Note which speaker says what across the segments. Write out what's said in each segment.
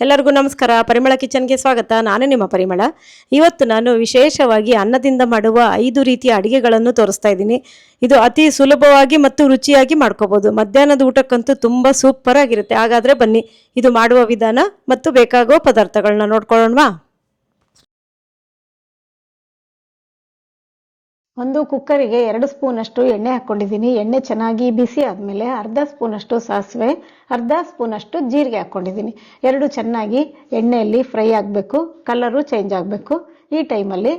Speaker 1: ಎಲ್ಲರಿಗೂ ನಮಸ್ಕಾರ. ಪರಿಮಳ ಕಿಚನ್ಗೆ ಸ್ವಾಗತ. ನಾನು ನಿಮ್ಮ ಪರಿಮಳ. ಇವತ್ತು ನಾನು ವಿಶೇಷವಾಗಿ ಅನ್ನದಿಂದ ಮಾಡುವ ಐದು ರೀತಿಯ ಅಡಿಗೆಗಳನ್ನು ತೋರಿಸ್ತಾ ಇದ್ದೀನಿ. ಇದು ಅತಿ ಸುಲಭವಾಗಿ ಮತ್ತು ರುಚಿಯಾಗಿ ಮಾಡ್ಕೋಬೋದು. ಮಧ್ಯಾಹ್ನದ ಊಟಕ್ಕಂತೂ ತುಂಬ ಸೂಪರ್ ಆಗಿರುತ್ತೆ ಹಾಗಾದರೆ ಬನ್ನಿ, ಇದು ಮಾಡುವ ವಿಧಾನ ಮತ್ತು ಬೇಕಾಗುವ ಪದಾರ್ಥಗಳನ್ನ ನೋಡ್ಕೊಳ್ಳೋಣವಾ?
Speaker 2: ಒಂದು ಕುಕ್ಕರಿಗೆ ಎರಡು ಸ್ಪೂನಷ್ಟು ಎಣ್ಣೆ ಹಾಕ್ಕೊಂಡಿದ್ದೀನಿ ಎಣ್ಣೆ ಚೆನ್ನಾಗಿ ಬಿಸಿ ಆದಮೇಲೆ ಅರ್ಧ ಸ್ಪೂನಷ್ಟು ಸಾಸಿವೆ, ಅರ್ಧ ಸ್ಪೂನಷ್ಟು ಜೀರಿಗೆ ಹಾಕ್ಕೊಂಡಿದ್ದೀನಿ ಎರಡು ಚೆನ್ನಾಗಿ ಎಣ್ಣೆಯಲ್ಲಿ ಫ್ರೈ ಆಗಬೇಕು, ಕಲರು ಚೇಂಜ್ ಆಗಬೇಕು. ಈ ಟೈಮಲ್ಲಿ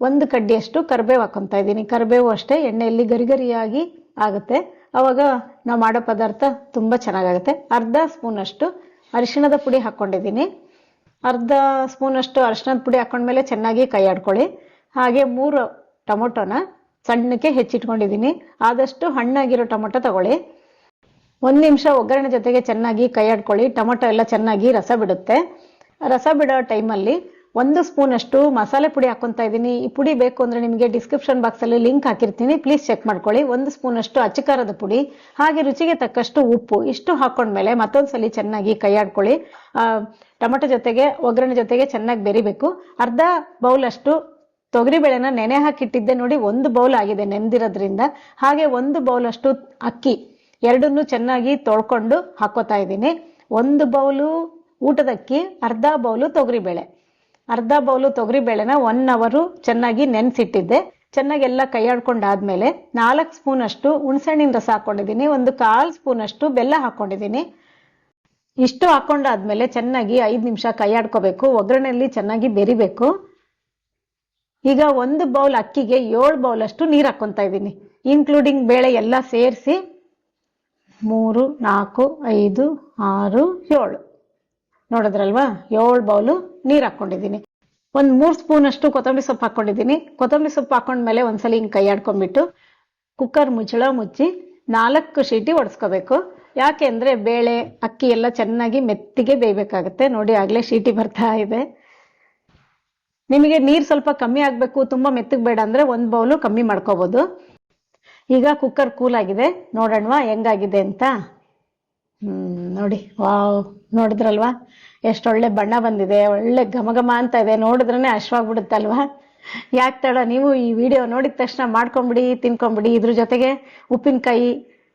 Speaker 2: ಒಂದು ಕಡ್ಡಿಯಷ್ಟು ಕರಿಬೇವು ಹಾಕೊತಾ ಇದ್ದೀನಿ. ಕರಿಬೇವು ಅಷ್ಟೇ ಎಣ್ಣೆಯಲ್ಲಿ ಗರಿಗರಿಯಾಗಿ ಆಗುತ್ತೆ. ಆವಾಗ ನಾವು ಮಾಡೋ ಪದಾರ್ಥ ತುಂಬ ಚೆನ್ನಾಗಾಗುತ್ತೆ. ಅರ್ಧ ಸ್ಪೂನಷ್ಟು ಅರಿಶಿಣದ ಪುಡಿ ಹಾಕ್ಕೊಂಡಿದ್ದೀನಿ ಅರ್ಧ ಸ್ಪೂನಷ್ಟು ಅರಿಶಿಣದ ಪುಡಿ ಹಾಕೊಂಡ್ಮೇಲೆ ಚೆನ್ನಾಗಿ ಕೈ ಆಡ್ಕೊಳ್ಳಿ ಹಾಗೆ ಮೂರು ಟೊಮೊಟೊನ ಸಣ್ಣಕ್ಕೆ ಹೆಚ್ಚಿಟ್ಕೊಂಡಿದ್ದೀನಿ. ಆದಷ್ಟು ಹಣ್ಣಾಗಿರೋ ಟೊಮೊಟೊ ತಗೊಳ್ಳಿ. ಒಂದು ನಿಮಿಷ ಒಗ್ಗರಣೆ ಜೊತೆಗೆ ಚೆನ್ನಾಗಿ ಕೈ ಆಡ್ಕೊಳ್ಳಿ. ಟೊಮೊಟೊ ಎಲ್ಲ ಚೆನ್ನಾಗಿ ರಸ ಬಿಡುತ್ತೆ. ರಸ ಬಿಡೋ ಟೈಮಲ್ಲಿ ಒಂದು ಸ್ಪೂನಷ್ಟು ಮಸಾಲೆ ಪುಡಿ ಹಾಕೊತಾ ಇದ್ದೀನಿ. ಈ ಪುಡಿ ಬೇಕು ಅಂದರೆ ನಿಮಗೆ ಡಿಸ್ಕ್ರಿಪ್ಷನ್ ಬಾಕ್ಸಲ್ಲಿ ಲಿಂಕ್ ಹಾಕಿರ್ತೀನಿ. ಪ್ಲೀಸ್ ಚೆಕ್ ಮಾಡ್ಕೊಳ್ಳಿ. ಒಂದು ಸ್ಪೂನಷ್ಟು ಅಚ್ಚಕಾರದ ಪುಡಿ, ಹಾಗೆ ರುಚಿಗೆ ತಕ್ಕಷ್ಟು ಉಪ್ಪು, ಇಷ್ಟು ಹಾಕೊಂಡ್ಮೇಲೆ ಮತ್ತೊಂದ್ಸಲಿ ಚೆನ್ನಾಗಿ ಕೈ ಆಡ್ಕೊಳ್ಳಿ. ಜೊತೆಗೆ, ಒಗ್ಗರಣೆ ಜೊತೆಗೆ ಚೆನ್ನಾಗಿ ಬೆರಿಬೇಕು. ಅರ್ಧ ಬೌಲಷ್ಟು ತೊಗರಿಬೇಳೆನ ನೆನೆ ಹಾಕಿಟ್ಟಿದ್ದೆ ನೋಡಿ ಒಂದು ಬೌಲ್ ಆಗಿದೆ ನೆನೆದಿರೋದ್ರಿಂದ ಹಾಗೆ ಒಂದು ಬೌಲ್ ಅಷ್ಟು ಅಕ್ಕಿ ಎರಡನ್ನೂ ಚೆನ್ನಾಗಿ ತೊಳ್ಕೊಂಡು ಹಾಕೋತಾ ಇದ್ದೀನಿ. ಒಂದು ಬೌಲು ಊಟದ ಅಕ್ಕಿ, ಅರ್ಧ ಬೌಲು ತೊಗರಿಬೇಳೆ ಅರ್ಧ ಬೌಲು ತೊಗರಿಬೇಳೆನ ಒನ್ ಅವರು ಚೆನ್ನಾಗಿ ನೆನೆಸಿಟ್ಟಿದ್ದೆ. ಚೆನ್ನಾಗಿ ಎಲ್ಲ ಕೈ ನಾಲ್ಕು ಸ್ಪೂನ್ ಅಷ್ಟು ಹುಣಸೆಹಣ್ಣಿನ ರಸ ಹಾಕೊಂಡಿದ್ದೀನಿ. ಒಂದು ಕಾಲು ಸ್ಪೂನಷ್ಟು ಬೆಲ್ಲ ಹಾಕೊಂಡಿದ್ದೀನಿ. ಇಷ್ಟು ಹಾಕೊಂಡಾದ್ಮೇಲೆ ಚೆನ್ನಾಗಿ ಐದು ನಿಮಿಷ ಕೈ ಆಡ್ಕೋಬೇಕು ಒಗ್ಗರಣೆಯಲ್ಲಿ ಚೆನ್ನಾಗಿ ಬೆರಿಬೇಕು. ಈಗ ಒಂದು ಬೌಲ್ ಅಕ್ಕಿಗೆ ಏಳು ಬೌಲ್ ಅಷ್ಟು ನೀರು ಹಾಕ್ಕೊಂತ ಇದ್ದೀನಿ. ಇನ್ಕ್ಲೂಡಿಂಗ್ ಬೇಳೆ ಎಲ್ಲ ಸೇರಿಸಿ ಮೂರು, ನಾಲ್ಕು, ಐದು, ಆರು, ಏಳು. ನೋಡಿದ್ರಲ್ವಾ? ಏಳು ಬೌಲು ನೀರು ಹಾಕ್ಕೊಂಡಿದ್ದೀನಿ ಒಂದು ಮೂರು ಸ್ಪೂನ್ ಅಷ್ಟು ಕೊತ್ತಂಬರಿ ಸೊಪ್ಪು ಹಾಕೊಂಡಿದ್ದೀನಿ. ಕೊತ್ತಂಬರಿ ಸೊಪ್ಪು ಹಾಕೊಂಡ್ಮೇಲೆ ಒಂದ್ಸಲ ಹಿಂಗೆ ಕೈ ಆಡ್ಕೊಂಡ್ಬಿಟ್ಟು ಕುಕ್ಕರ್ ಮುಚ್ಚಳ ಮುಚ್ಚಿ ನಾಲ್ಕು ಶೀಟಿ ಒಡಿಸ್ಕೋಬೇಕು. ಯಾಕೆ ಅಂದರೆ ಬೇಳೆ, ಅಕ್ಕಿ ಎಲ್ಲ ಚೆನ್ನಾಗಿ ಮೆತ್ತಿಗೆ ಬೇಯಬೇಕಾಗುತ್ತೆ. ನೋಡಿ ಆಗಲೇ ಶೀಟಿ ಬರ್ತಾ ಇದೆ. ನಿಮಗೆ ನೀರು ಸ್ವಲ್ಪ ಕಮ್ಮಿ ಆಗಬೇಕು, ತುಂಬ ಮೆತ್ತಗೆ ಬೇಡ ಅಂದರೆ ಒಂದು ಬೌಲು ಕಮ್ಮಿ ಮಾಡ್ಕೋಬೋದು. ಈಗ ಕುಕ್ಕರ್ ಕೂಲ್ ಆಗಿದೆ. ನೋಡೋಣವಾ, ಹೆಂಗಾಗಿದೆ ಅಂತ? ನೋಡಿ. ವಾವ್, ನೋಡಿದ್ರಲ್ವಾ? ಎಷ್ಟೊಳ್ಳೆ ಬಣ್ಣ ಬಂದಿದೆ, ಒಳ್ಳೆ ಘಮ ಘಮ ಅಂತ ಇದೆ. ನೋಡಿದ್ರೇ ಅಶ್ವಾಗ್ಬಿಡುತ್ತಲ್ವಾ ಯಾಕೆ ತಡ, ನೀವು ಈ ವಿಡಿಯೋ ನೋಡಿದ ತಕ್ಷಣ ಮಾಡ್ಕೊಂಬಿಡಿ, ತಿನ್ಕೊಂಬಿಡಿ. ಇದ್ರ ಜೊತೆಗೆ ಉಪ್ಪಿನಕಾಯಿ,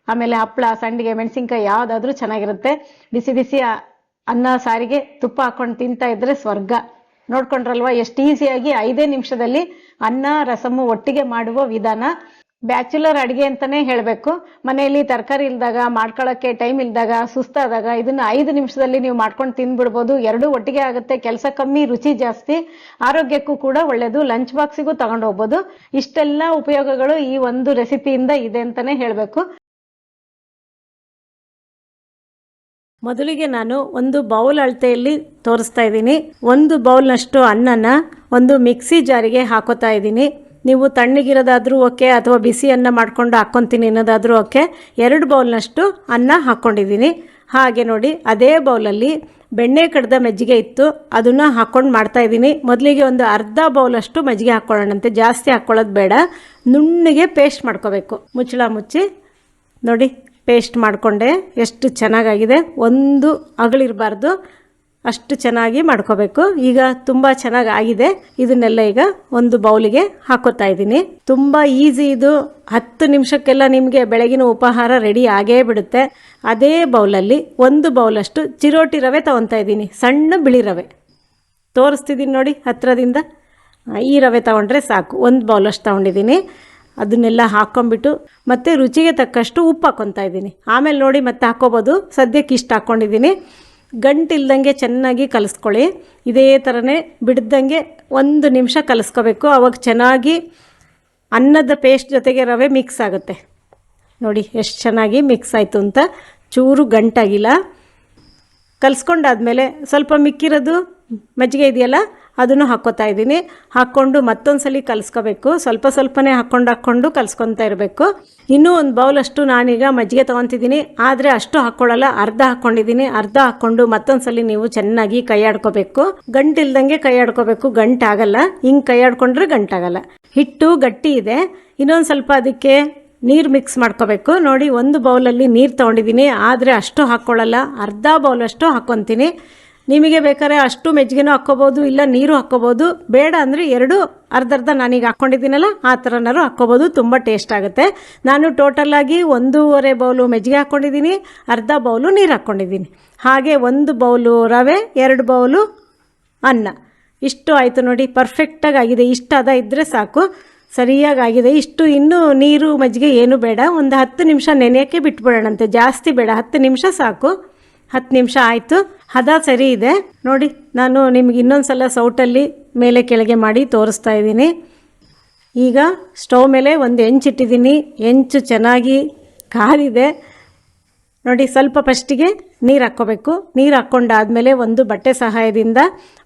Speaker 2: ಆಮೇಲೆ ಹಪ್ಪಳ ಸಂಡಿಗೆ, ಮೆಣಸಿನ್ಕಾಯಿ ಯಾವುದಾದ್ರೂ ಚೆನ್ನಾಗಿರುತ್ತೆ. ಬಿಸಿ ಬಿಸಿ ಅನ್ನ ಸಾರಿಗೆ ತುಪ್ಪ ಹಾಕೊಂಡು ತಿಂತಾ ಇದ್ರೆ ಸ್ವರ್ಗ. ನೋಡ್ಕೊಂಡ್ರಲ್ವಾ? ಎಷ್ಟು ಈಸಿಯಾಗಿ ಐದೇ ನಿಮಿಷದಲ್ಲಿ ಅನ್ನ, ರಸಮು ಒಟ್ಟಿಗೆ ಮಾಡುವ ವಿಧಾನ. ಬ್ಯಾಚುಲರ್ ಅಡುಗೆ ಅಂತಲೇ ಹೇಳಬೇಕು. ಮನೆಯಲ್ಲಿ ತರಕಾರಿ ಇಲ್ದಾಗ ಮಾಡ್ಕೊಳ್ಳೋಕ್ಕೆ ಟೈಮ್ ಇಲ್ದಾಗ, ಸುಸ್ತಾದಾಗ ಇದನ್ನ ಐದು ನಿಮಿಷದಲ್ಲಿ ನೀವು ಮಾಡ್ಕೊಂಡು ತಿಂದ್ಬಿಡ್ಬೋದು ಎರಡೂ ಒಟ್ಟಿಗೆ ಆಗುತ್ತೆ. ಕೆಲಸ ಕಮ್ಮಿ, ರುಚಿ ಜಾಸ್ತಿ. ಆರೋಗ್ಯಕ್ಕೂ ಕೂಡ ಒಳ್ಳೆಯದು ಲಂಚ್ ಬಾಕ್ಸಿಗೂ ತಗೊಂಡು ಹೋಗ್ಬೋದು. ಇಷ್ಟೆಲ್ಲ ಉಪಯೋಗಗಳು ಈ ಒಂದು ರೆಸಿಪಿಯಿಂದ ಇದೆ ಅಂತಾನೆ ಹೇಳಬೇಕು.
Speaker 1: ಮೊದಲಿಗೆ ನಾನು ಒಂದು ಬೌಲ್ ಅಳತೆಯಲ್ಲಿ ತೋರಿಸ್ತಾ ಇದ್ದೀನಿ. ಒಂದು ಬೌಲ್ನಷ್ಟು ಅನ್ನನ ಒಂದು ಮಿಕ್ಸಿ ಜಾರಿಗೆ ಹಾಕೋತಾ ಇದ್ದೀನಿ. ನೀವು ತಣ್ಣಗಿರೋದಾದರೂ ಓಕೆ ಅಥವಾ ಬಿಸಿ ಅನ್ನ ಮಾಡ್ಕೊಂಡು ಹಾಕ್ಕೊತೀನಿ ಅನ್ನೋದಾದ್ರೂ ಓಕೆ. ಎರಡು ಬೌಲ್ನಷ್ಟು ಅನ್ನ ಹಾಕ್ಕೊಂಡಿದ್ದೀನಿ ಹಾಗೆ ನೋಡಿ, ಅದೇ ಬೌಲಲ್ಲಿ ಬೆಣ್ಣೆ ಕಡ್ದ ಮಜ್ಜಿಗೆ ಇತ್ತು. ಅದನ್ನು ಹಾಕ್ಕೊಂಡು ಮಾಡ್ತಾ ಇದ್ದೀನಿ. ಮೊದಲಿಗೆ ಒಂದು ಅರ್ಧ ಬೌಲಷ್ಟು ಮಜ್ಜಿಗೆ ಹಾಕ್ಕೊಳ್ಳೋಣಂತೆ ಜಾಸ್ತಿ ಹಾಕ್ಕೊಳ್ಳೋದು ಬೇಡ. ನುಣ್ಣಗೆ ಪೇಸ್ಟ್ ಮಾಡ್ಕೋಬೇಕು. ಮುಚ್ಚಳ ಮುಚ್ಚಿ ನೋಡಿ. ಪೇಸ್ಟ್ ಮಾಡಿಕೊಂಡೆ. ಎಷ್ಟು ಚೆನ್ನಾಗಾಗಿದೆ. ಒಂದು ಅಗಳಿರಬಾರ್ದು ಅಷ್ಟು ಚೆನ್ನಾಗಿ ಮಾಡ್ಕೋಬೇಕು. ಈಗ ತುಂಬ ಚೆನ್ನಾಗಿ ಆಗಿದೆ ಇದನ್ನೆಲ್ಲ ಈಗ ಒಂದು ಬೌಲಿಗೆ ಹಾಕೋತಾ ಇದ್ದೀನಿ. ತುಂಬ ಈಸಿ ಇದು. ಹತ್ತು ನಿಮಿಷಕ್ಕೆಲ್ಲ ನಿಮಗೆ ಬೆಳಗಿನ ಉಪಹಾರ ರೆಡಿ ಆಗೇ ಬಿಡುತ್ತೆ. ಅದೇ ಬೌಲಲ್ಲಿ ಒಂದು ಬೌಲಷ್ಟು ಚಿರೋಟಿ ರವೆ ತೊಗೊತಾ ಇದ್ದೀನಿ. ಸಣ್ಣ ಬಿಳಿ ರವೆ. ತೋರಿಸ್ತಿದ್ದೀನಿ ನೋಡಿ ಹತ್ತಿರದಿಂದ ಈ ರವೆ ತಗೊಂಡ್ರೆ ಸಾಕು. ಒಂದು ಬೌಲಷ್ಟು ತೊಗೊಂಡಿದ್ದೀನಿ. ಅದನ್ನೆಲ್ಲ ಹಾಕ್ಕೊಂಬಿಟ್ಟು ಮತ್ತು ರುಚಿಗೆ ತಕ್ಕಷ್ಟು ಉಪ್ಪು ಹಾಕ್ಕೊತಾ ಇದ್ದೀನಿ. ಆಮೇಲೆ ನೋಡಿ ಮತ್ತೆ ಹಾಕ್ಕೋಬೋದು ಸದ್ಯಕ್ಕೆ ಇಷ್ಟು ಹಾಕ್ಕೊಂಡಿದ್ದೀನಿ ಗಂಟಿಲ್ದಂಗೆ ಚೆನ್ನಾಗಿ ಕಲಿಸ್ಕೊಳ್ಳಿ. ಇದೇ ಥರನೇ ಬಿಡ್ದಂಗೆ ಒಂದು ನಿಮಿಷ ಕಲಿಸ್ಕೋಬೇಕು. ಅವಾಗ ಚೆನ್ನಾಗಿ ಅನ್ನದ ಪೇಸ್ಟ್ ಜೊತೆಗೆ ರವೆ ಮಿಕ್ಸ್ ಆಗುತ್ತೆ. ನೋಡಿ ಎಷ್ಟು ಚೆನ್ನಾಗಿ ಮಿಕ್ಸ್ ಆಯಿತು ಅಂತ. ಚೂರು ಗಂಟಾಗಿಲ್ಲ. ಕಲಿಸ್ಕೊಂಡಾದ್ಮೇಲೆ ಸ್ವಲ್ಪ ಮಿಕ್ಕಿರೋದು ಮಜ್ಜಿಗೆ ಇದೆಯಲ್ಲ ಅದನ್ನು ಹಾಕ್ಕೋತಾ ಇದ್ದೀನಿ. ಹಾಕ್ಕೊಂಡು ಮತ್ತೊಂದು ಸಲ ಕಲಿಸ್ಕೋಬೇಕು. ಸ್ವಲ್ಪ ಸ್ವಲ್ಪನೇ ಹಾಕ್ಕೊಂಡು ಹಾಕ್ಕೊಂಡು ಕಲಿಸ್ಕೊತಾ ಇರಬೇಕು. ಇನ್ನೂ ಒಂದು ಬೌಲಷ್ಟು ನಾನೀಗ ಮಜ್ಜಿಗೆ ತೊಗೊತಿದ್ದೀನಿ. ಆದರೆ ಅಷ್ಟು ಹಾಕ್ಕೊಳ್ಳಲ್ಲ ಅರ್ಧ ಹಾಕ್ಕೊಂಡಿದ್ದೀನಿ ಅರ್ಧ ಹಾಕ್ಕೊಂಡು ಮತ್ತೊಂದು ಸಲ ನೀವು ಚೆನ್ನಾಗಿ ಕೈ ಆಡ್ಕೋಬೇಕು ಗಂಟಿಲ್ದಂಗೆ ಕೈ ಆಡ್ಕೋಬೇಕು ಗಂಟಾಗಲ್ಲ. ಹಿಂಗೆ ಕೈ ಆಡ್ಕೊಂಡ್ರೆ ಗಂಟಾಗಲ್ಲ. ಹಿಟ್ಟು ಗಟ್ಟಿ ಇದೆ. ಇನ್ನೊಂದು ಸ್ವಲ್ಪ ಅದಕ್ಕೆ ನೀರು ಮಿಕ್ಸ್ ಮಾಡ್ಕೋಬೇಕು. ನೋಡಿ, ಒಂದು ಬೌಲಲ್ಲಿ ನೀರು ತೊಗೊಂಡಿದ್ದೀನಿ. ಆದರೆ ಅಷ್ಟು ಹಾಕ್ಕೊಳ್ಳಲ್ಲ ಅರ್ಧ ಬೌಲಷ್ಟು ಹಾಕ್ಕೊತೀನಿ ನಿಮಗೆ ಬೇಕಾದ್ರೆ ಅಷ್ಟು ಮೆಜ್ಜಿಗೆನೂ ಹಾಕ್ಕೋಬೋದು, ಇಲ್ಲ ನೀರು ಹಾಕ್ಕೋಬೋದು. ಬೇಡ ಅಂದರೆ ಎರಡು ಅರ್ಧ ಅರ್ಧ ನಾನೀಗ ಹಾಕ್ಕೊಂಡಿದ್ದೀನಲ್ಲ, ಆ ಥರನಾರು ಹಾಕ್ಕೋಬೋದು. ತುಂಬ ಟೇಸ್ಟ್ ಆಗುತ್ತೆ. ನಾನು ಟೋಟಲಾಗಿ ಒಂದೂವರೆ ಬೌಲು ಮೆಜ್ಜಿಗೆ ಹಾಕ್ಕೊಂಡಿದ್ದೀನಿ, ಅರ್ಧ ಬೌಲು ನೀರು ಹಾಕ್ಕೊಂಡಿದ್ದೀನಿ. ಹಾಗೆ ಒಂದು ಬೌಲು ರವೆ, ಎರಡು ಬೌಲು ಅನ್ನ. ಇಷ್ಟು ಆಯಿತು ನೋಡಿ ಪರ್ಫೆಕ್ಟಾಗಿ ಆಗಿದೆ. ಇಷ್ಟು ಅದ ಇದ್ದರೆ ಸಾಕು. ಸರಿಯಾಗಿ ಆಗಿದೆ. ಇಷ್ಟು ಇನ್ನೂ ನೀರು ಮಜ್ಜಿಗೆ ಏನು ಬೇಡ. ಒಂದು ಹತ್ತು ನಿಮಿಷ ನೆನೆಯೋಕ್ಕೆ ಬಿಟ್ಬಿಡೋಣಂತೆ. ಜಾಸ್ತಿ ಬೇಡ. ಹತ್ತು ನಿಮಿಷ ಸಾಕು. ಹತ್ತು ನಿಮಿಷ ಆಯಿತು. ಹದ ಸರಿ ಇದೆ. ನೋಡಿ, ನಾನು ನಿಮ್ಗೆ ಇನ್ನೊಂದು ಸಲ ಸೌಟಲ್ಲಿ ಮೇಲೆ ಕೆಳಗೆ ಮಾಡಿ ತೋರಿಸ್ತಾ ಇದ್ದೀನಿ. ಈಗ ಸ್ಟವ್ ಮೇಲೆ ಒಂದು ಹೆಂಚಿಟ್ಟಿದ್ದೀನಿ ಹೆಂಚು ಚೆನ್ನಾಗಿ ಕಾದಿದೆ. ನೋಡಿ, ಸ್ವಲ್ಪ ಫಸ್ಟಿಗೆ ನೀರು ಹಾಕ್ಕೋಬೇಕು. ನೀರು ಹಾಕ್ಕೊಂಡಾದಮೇಲೆ ಒಂದು ಬಟ್ಟೆ ಸಹಾಯದಿಂದ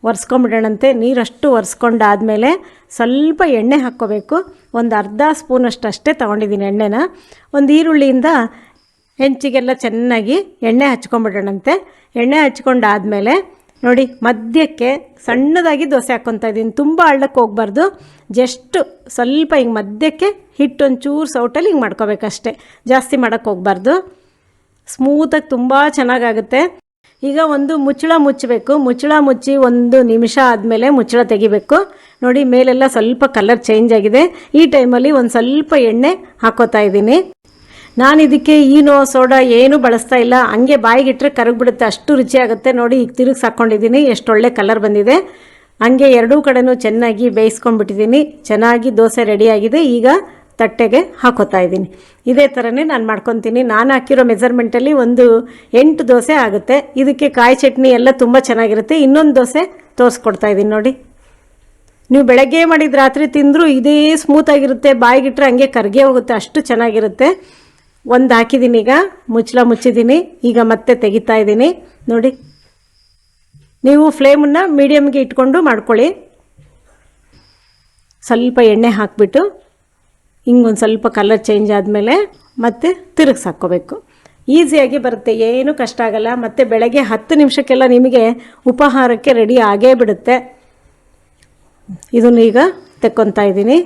Speaker 1: ಒರೆಸ್ಕೊಂಬಿಡೋಣಂತೆ ನೀರಷ್ಟು ಒರೆಸ್ಕೊಂಡಾದಮೇಲೆ ಸ್ವಲ್ಪ ಎಣ್ಣೆ ಹಾಕ್ಕೋಬೇಕು. ಒಂದು ಅರ್ಧ ಸ್ಪೂನಷ್ಟು ಅಷ್ಟೇ ತೊಗೊಂಡಿದ್ದೀನಿ ಎಣ್ಣೆನ. ಒಂದು ಈರುಳ್ಳಿಯಿಂದ ಹೆಂಚಿಗೆಲ್ಲ ಚೆನ್ನಾಗಿ ಎಣ್ಣೆ ಹಚ್ಕೊಂಡ್ಬಿಡೋಣಂತೆ ಎಣ್ಣೆ ಹಚ್ಕೊಂಡಾದಮೇಲೆ ನೋಡಿ ಮಧ್ಯಕ್ಕೆ ಸಣ್ಣದಾಗಿ ದೋಸೆ ಹಾಕ್ಕೊತಾ ಇದ್ದೀನಿ. ತುಂಬ ಹಳ್ಳಕ್ಕೆ ಹೋಗ್ಬಾರ್ದು. ಜಸ್ಟ್ ಸ್ವಲ್ಪ ಹಿಂಗೆ ಮಧ್ಯಕ್ಕೆ ಹಿಟ್ಟು ಒಂಚೂರು ಸೌಟಲ್ಲಿ ಹಿಂಗೆ ಮಾಡ್ಕೋಬೇಕಷ್ಟೆ. ಜಾಸ್ತಿ ಮಾಡೋಕ್ಕೆ ಹೋಗ್ಬಾರ್ದು. ಸ್ಮೂತಾಗಿ ತುಂಬ ಚೆನ್ನಾಗಾಗುತ್ತೆ. ಈಗ ಒಂದು ಮುಚ್ಚಳ ಮುಚ್ಚಬೇಕು. ಮುಚ್ಚಳ ಮುಚ್ಚಿ ಒಂದು ನಿಮಿಷ ಆದಮೇಲೆ ಮುಚ್ಚಳ ತೆಗಿಬೇಕು. ನೋಡಿ ಮೇಲೆಲ್ಲ ಸ್ವಲ್ಪ ಕಲರ್ ಚೇಂಜ್ ಆಗಿದೆ. ಈ ಟೈಮಲ್ಲಿ ಒಂದು ಸ್ವಲ್ಪ ಎಣ್ಣೆ ಹಾಕೋತಾ ಇದ್ದೀನಿ. ನಾನು ಇದಕ್ಕೆ ಈನೋ ಸೋಡಾ ಏನೂ ಬಳಸ್ತಾ ಇಲ್ಲ. ಹಂಗೆ ಬಾಯಿಗಿಟ್ರೆ ಕರಗ್ಬಿಡುತ್ತೆ. ಅಷ್ಟು ರುಚಿ ಆಗುತ್ತೆ ನೋಡಿ, ಈಗ ತಿರುಗಿಸಿ ಹಾಕ್ಕೊಂಡಿದ್ದೀನಿ ಎಷ್ಟು ಒಳ್ಳೆ ಕಲರ್ ಬಂದಿದೆ. ಹಂಗೆ ಎರಡೂ ಕಡೆನೂ ಚೆನ್ನಾಗಿ ಬೇಯಿಸ್ಕೊಂಡ್ಬಿಟ್ಟಿದ್ದೀನಿ. ಚೆನ್ನಾಗಿ ದೋಸೆ ರೆಡಿಯಾಗಿದೆ. ಈಗ ತಟ್ಟೆಗೆ ಹಾಕೋತಾ ಇದ್ದೀನಿ. ಇದೇ ಥರನೇ ನಾನು ಮಾಡ್ಕೊತೀನಿ. ನಾನು ಹಾಕಿರೋ ಮೆಜರ್ಮೆಂಟಲ್ಲಿ ಒಂದು ಎಂಟು ದೋಸೆ ಆಗುತ್ತೆ. ಇದಕ್ಕೆ ಕಾಯಿ ಚಟ್ನಿ ಎಲ್ಲ ತುಂಬ ಚೆನ್ನಾಗಿರುತ್ತೆ. ಇನ್ನೊಂದು ದೋಸೆ ತೋರಿಸ್ಕೊಡ್ತಾ ಇದ್ದೀನಿ ನೋಡಿ. ನೀವು ಬೆಳಗ್ಗೆ ಮಾಡಿದ ರಾತ್ರಿ ತಿಂದರೂ ಇದೇ ಸ್ಮೂತಾಗಿರುತ್ತೆ ಬಾಯಿಗಿಟ್ರೆ ಹಂಗೆ ಕರ್ಗೆ ಹೋಗುತ್ತೆ. ಅಷ್ಟು ಚೆನ್ನಾಗಿರುತ್ತೆ. ಒಂದು ಹಾಕಿದ್ದೀನಿ ಈಗ. ಮುಚ್ಚಳ ಮುಚ್ಚಿದ್ದೀನಿ ಈಗ ಮತ್ತೆ ತೆಗಿತಾ ಇದ್ದೀನಿ ನೋಡಿ. ನೀವು ಫ್ಲೇಮನ್ನು ಮೀಡಿಯಮ್ಗೆ ಇಟ್ಕೊಂಡು ಮಾಡ್ಕೊಳ್ಳಿ. ಸ್ವಲ್ಪ ಎಣ್ಣೆ ಹಾಕಿಬಿಟ್ಟು ಹಿಂಗೊಂದು ಸ್ವಲ್ಪ ಕಲರ್ ಚೇಂಜ್ ಆದಮೇಲೆ ಮತ್ತೆ ತಿರುಗಿಸಿ ಹಾಕ್ಕೋಬೇಕು. ಈಸಿಯಾಗಿ ಬರುತ್ತೆ. ಏನೂ ಕಷ್ಟ ಆಗಲ್ಲ. ಮತ್ತು ಬೆಳಗ್ಗೆ ಹತ್ತು ನಿಮಿಷಕ್ಕೆಲ್ಲ ನಿಮಗೆ ಉಪಹಾರಕ್ಕೆ ರೆಡಿ ಆಗೇ ಬಿಡುತ್ತೆ. ಇದನ್ನು ಈಗ ತೆಕ್ಕೊತಾ ಇದ್ದೀನಿ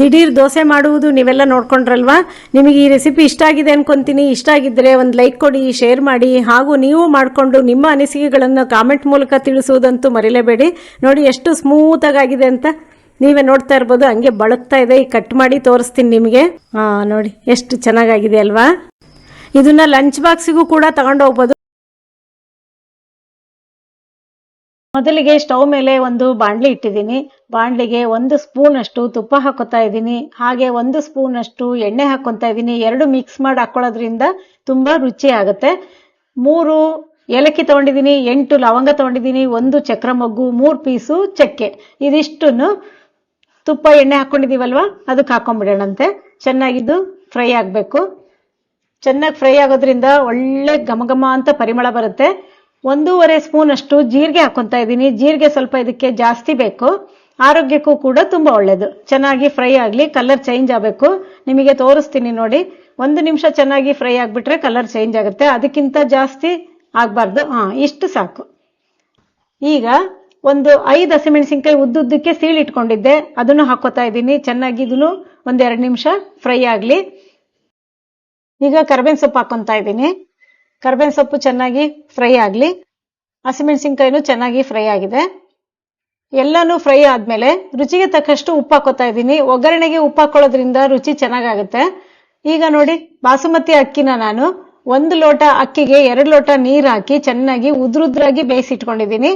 Speaker 1: ದಿಢೀರ್ ದೋಸೆ ಮಾಡುವುದು ನೀವೆಲ್ಲ ನೋಡ್ಕೊಂಡ್ರಲ್ವಾ? ನಿಮಗೆ ಈ ರೆಸಿಪಿ ಇಷ್ಟ ಆಗಿದೆ ಅನ್ಕೊಂತೀನಿ. ಇಷ್ಟ ಆಗಿದ್ದರೆ ಒಂದು ಲೈಕ್ ಕೊಡಿ ಶೇರ್ ಮಾಡಿ, ಹಾಗೂ ನೀವು ಮಾಡಿಕೊಂಡು ನಿಮ್ಮ ಅನಿಸಿಕೆಗಳನ್ನು ಕಾಮೆಂಟ್ ಮೂಲಕ ತಿಳಿಸುವುದಂತೂ ಮರಿಲೇಬೇಡಿ. ನೋಡಿ ಎಷ್ಟು ಸ್ಮೂತಾಗಿದೆ ಅಂತ ನೀವೇ ನೋಡ್ತಾ ಇರ್ಬೋದು. ಹಂಗೆ ಬಳಕ್ತಾ ಇದೆ. ಈ ಕಟ್ ಮಾಡಿ ತೋರಿಸ್ತೀನಿ ನಿಮಗೆ. ನೋಡಿ, ಎಷ್ಟು ಚೆನ್ನಾಗಾಗಿದೆ ಅಲ್ವಾ? ಇದನ್ನ ಲಂಚ್ ಬಾಕ್ಸಿಗೂ ಕೂಡ ತಗೊಂಡು ಹೋಗ್ಬೋದು ಮೊದಲಿಗೆ ಸ್ಟವ್ ಮೇಲೆ ಒಂದು ಬಾಣಲಿ ಇಟ್ಟಿದ್ದೀನಿ. ಬಾಣಲಿಗೆ ಒಂದು ಸ್ಪೂನ್ ಅಷ್ಟು ತುಪ್ಪ ಹಾಕೋತಾ ಇದ್ದೀನಿ. ಹಾಗೆ ಒಂದು ಸ್ಪೂನ್ ಅಷ್ಟು ಎಣ್ಣೆ ಹಾಕೊತಾ ಇದ್ದೀನಿ. ಎರಡು ಮಿಕ್ಸ್ ಮಾಡಿ ಹಾಕೊಳ್ಳೋದ್ರಿಂದ ತುಂಬಾ ರುಚಿ ಆಗುತ್ತೆ. ಮೂರು ಏಲಕ್ಕಿ ತಗೊಂಡಿದ್ದೀನಿ, ಎಂಟು ಲವಂಗ ತಗೊಂಡಿದ್ದೀನಿ, ಒಂದು ಚಕ್ರ ಮೊಗ್ಗು, ಮೂರು ಪೀಸು ಚಕ್ಕೆ. ಇದಿಷ್ಟನ್ನು ತುಪ್ಪ, ಎಣ್ಣೆ ಹಾಕ್ಕೊಂಡಿದ್ದೀವಲ್ವ ಅದಕ್ಕೆ ಹಾಕೊಂಡ್ಬಿಡೋಣಂತೆ ಚೆನ್ನಾಗಿದ್ದು ಫ್ರೈ ಆಗಬೇಕು. ಚೆನ್ನಾಗಿ ಫ್ರೈ ಆಗೋದ್ರಿಂದ ಒಳ್ಳೆ ಘಮ ಘಮ ಅಂತ ಪರಿಮಳ ಬರುತ್ತೆ. ಒಂದೂವರೆ ಸ್ಪೂನ್ ಅಷ್ಟು ಜೀರಿಗೆ ಹಾಕೊತಾ ಇದ್ದೀನಿ. ಜೀರಿಗೆ ಸ್ವಲ್ಪ ಇದಕ್ಕೆ ಜಾಸ್ತಿ ಬೇಕು. ಆರೋಗ್ಯಕ್ಕೂ ಕೂಡ ತುಂಬಾ ಒಳ್ಳೇದು. ಚೆನ್ನಾಗಿ ಫ್ರೈ ಆಗಲಿ, ಕಲರ್ ಚೇಂಜ್ ಆಗಬೇಕು. ನಿಮಗೆ ತೋರಿಸ್ತೀನಿ ನೋಡಿ. ಒಂದು ನಿಮಿಷ ಚೆನ್ನಾಗಿ ಫ್ರೈ ಆಗಿಬಿಟ್ರೆ ಕಲರ್ ಚೇಂಜ್ ಆಗುತ್ತೆ. ಅದಕ್ಕಿಂತ ಜಾಸ್ತಿ ಆಗಬಾರ್ದು. ಹಾಂ, ಇಷ್ಟು ಸಾಕು. ಈಗ ಒಂದು ಐದು ಹಸಿಮೆಣಸಿನ್ಕಾಯಿ ಉದ್ದುದ್ದಕ್ಕೆ ಸೀಳಿಟ್ಕೊಂಡಿದ್ದೆ ಅದನ್ನು ಹಾಕೋತಾ ಇದ್ದೀನಿ. ಚೆನ್ನಾಗಿ ಇದನ್ನು ಒಂದೆರಡು ನಿಮಿಷ ಫ್ರೈ ಆಗಲಿ. ಈಗ ಕರ್ಬೇವಿನ ಸೊಪ್ಪು ಹಾಕೊತಾ ಇದ್ದೀನಿ. ಕರ್ಬೇವಿನ ಸೊಪ್ಪು ಚೆನ್ನಾಗಿ ಫ್ರೈ ಆಗಲಿ, ಹಸಿಮೆಣಸಿನ್ಕಾಯಿನೂ ಚೆನ್ನಾಗಿ ಫ್ರೈ ಆಗಿದೆ. ಎಲ್ಲನೂ ಫ್ರೈ ಆದಮೇಲೆ ರುಚಿಗೆ ತಕ್ಕಷ್ಟು ಉಪ್ಪು ಹಾಕೋತಾ ಇದ್ದೀನಿ. ಒಗ್ಗರಣೆಗೆ ಉಪ್ಪು ಹಾಕೊಳ್ಳೋದ್ರಿಂದ ರುಚಿ ಚೆನ್ನಾಗಾಗುತ್ತೆ. ಈಗ ನೋಡಿ, ಬಾಸುಮತಿ ಅಕ್ಕಿನ ನಾನು ಒಂದು ಲೋಟ ಅಕ್ಕಿಗೆ ಎರಡು ಲೋಟ ನೀರು ಹಾಕಿ ಚೆನ್ನಾಗಿ ಉದ್ರುದ್ರಾಗಿ ಬೇಯಿಸಿಟ್ಕೊಂಡಿದ್ದೀನಿ.